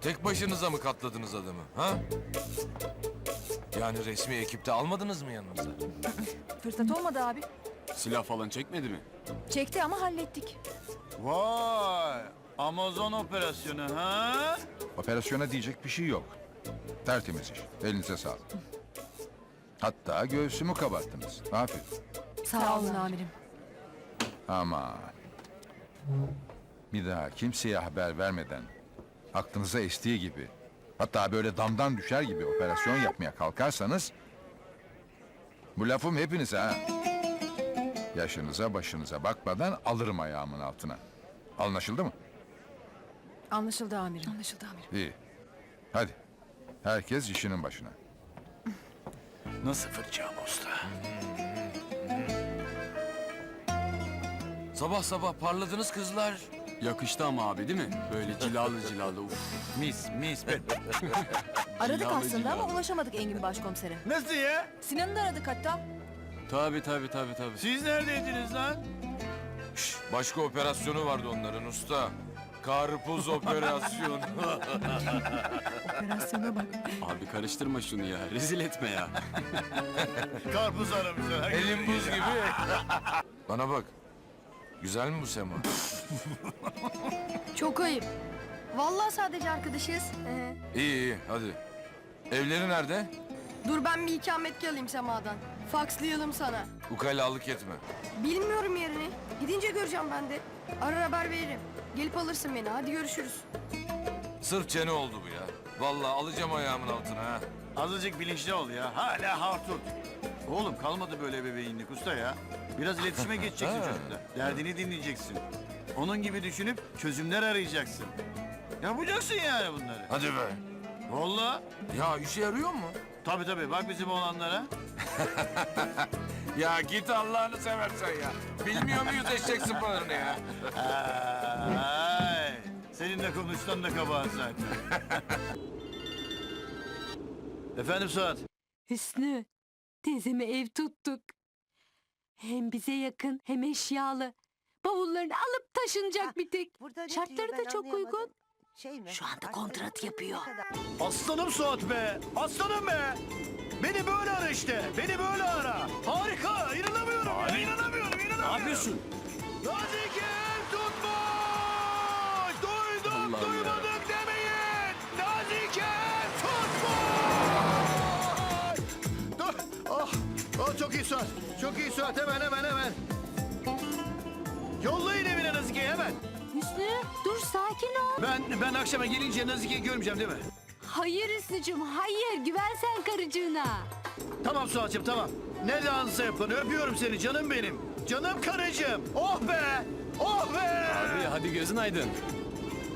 Tek başınıza mı katladınız adamı? Ha? Yani resmi ekipte almadınız mı yanınıza? Fırsat olmadı abi. Silah falan çekmedi mi? Çekti ama hallettik. Vay! Amazon operasyonu ha? Operasyona diyecek bir şey yok. Tertemiz iş. Elinize sağlık. Hatta göğsümü kabarttınız. Aferin. Sağ, olun amirim. Ama bir daha kimseye haber vermeden aklınıza estiği gibi hatta böyle damdan düşer gibi operasyon yapmaya kalkarsanız bu lafım hepinize ha. Yaşınıza başınıza bakmadan alırım ayağımın altına. Anlaşıldı mı? Anlaşıldı amirim. Anlaşıldı amirim. İyi. Hadi. Herkes işinin başına. Nasıl fırçam usta? Sabah sabah parladınız kızlar. Yakıştı ama abi değil mi? Böyle cilalı cilalı uf. Mis mis be. Aradık Cilalı aslında ama cilalı. ulaşamadık Engin Başkomiser'e. Nasıl ya? Sinan'ı da aradık hatta. Tabi tabi tabi tabi. Siz neredeydiniz lan? Şş, başka operasyonu vardı onların usta. Karpuz operasyonu. Operasyona bak. Abi karıştırma şunu ya. Rezil etme ya. Karpuz aramışlar. Elim buz gibi. Bana bak. Güzel mi bu sema? Çok ayıp. Vallahi sadece arkadaşız. Ee, İyi iyi hadi. Evleri nerede? dur ben bir ikametgah alayım Sema'dan. Fakslayalım sana. Ukalalık etme. Bilmiyorum yerini. Gidince göreceğim ben de. Arar haber veririm. Gelip alırsın beni. Hadi görüşürüz. Sırf çene oldu bu ya. Vallahi alacağım ayağımın altına ha. Azıcık bilinçli ol ya. Hala hartut. Oğlum kalmadı böyle bebeğinlik usta ya. Biraz iletişime geçeceksin çocukla. Derdini dinleyeceksin. Onun gibi düşünüp çözümler arayacaksın. Yapacaksın yani bunları. Hadi be. Vallahi. Ya işe yarıyor mu? Tabii tabii bak bizim oğlanlara. Ya git Allah'ını seversen ya. Bilmiyor muyuz eşek sıpalarını ya? Ay, seninle konuştan da kabahat zaten. Efendim Suat. Hüsnü, teyzeme ev tuttuk. Hem bize yakın hem eşyalı. Bavullarını alıp taşınacak bir tek. Burada ne Şartları diyor, da ben çok anlayamadım. uygun. Şey mi? Şu anda kontrat yapıyor. Aslanım Suat be. Aslanım be. Beni böyle ara işte. Beni böyle ara. Harika. İnanamıyorum ya. İnanamıyorum. İnanamıyorum. Ne yapıyorsun? Nazikim oh çok iyi Suat. Çok iyi Suat. Hemen hemen hemen. Yollayın evine Nazike'yi hemen. Hüsnü, dur sakin ol. Ben ben akşama gelince Nazike'yi görmeyeceğim değil mi? Hayır Hüsnücüm, hayır. Güven sen karıcığına. Tamam Suat'cığım tamam. Ne dansı yapın öpüyorum seni canım benim. Canım karıcığım. Oh be. Oh be. Abi hadi gözün aydın.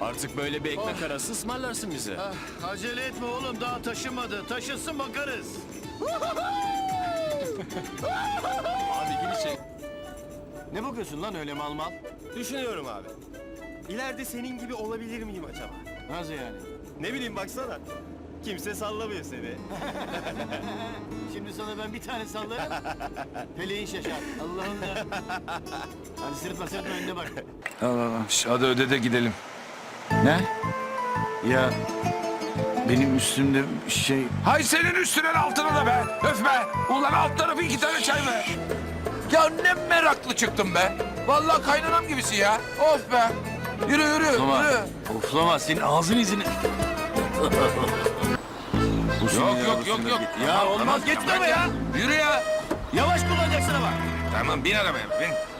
Artık böyle bir ekmek arası ısmarlarsın bize. Ah, acele etme oğlum daha taşınmadı. Taşınsın bakarız. Abi gir içeri. Ne bakıyorsun lan öyle mal mal? Düşünüyorum abi. İleride senin gibi olabilir miyim acaba? Nasıl yani? Ne bileyim baksana. Kimse sallamıyor seni. Şimdi sana ben bir tane sallarım. Peleğin şaşar. Allah'ım da. Hadi sırıtma sırıtma önüne bak. Tamam hadi öde de gidelim. Ne? Ya benim üstümde şey... Hay senin üstüne altına da be. Öf be. Ulan alt tarafı iki tane çay be. Ya ne meraklı çıktım be. Vallahi kaynanam gibisin ya. Of be. Yürü yürü Oflama. yürü. Oflama senin ağzın izini. Yok yok yok yok. Ya olmaz geç ama ya. Yürü ya. Yavaş kullanacaksın ama. Tamam bin arabaya bin.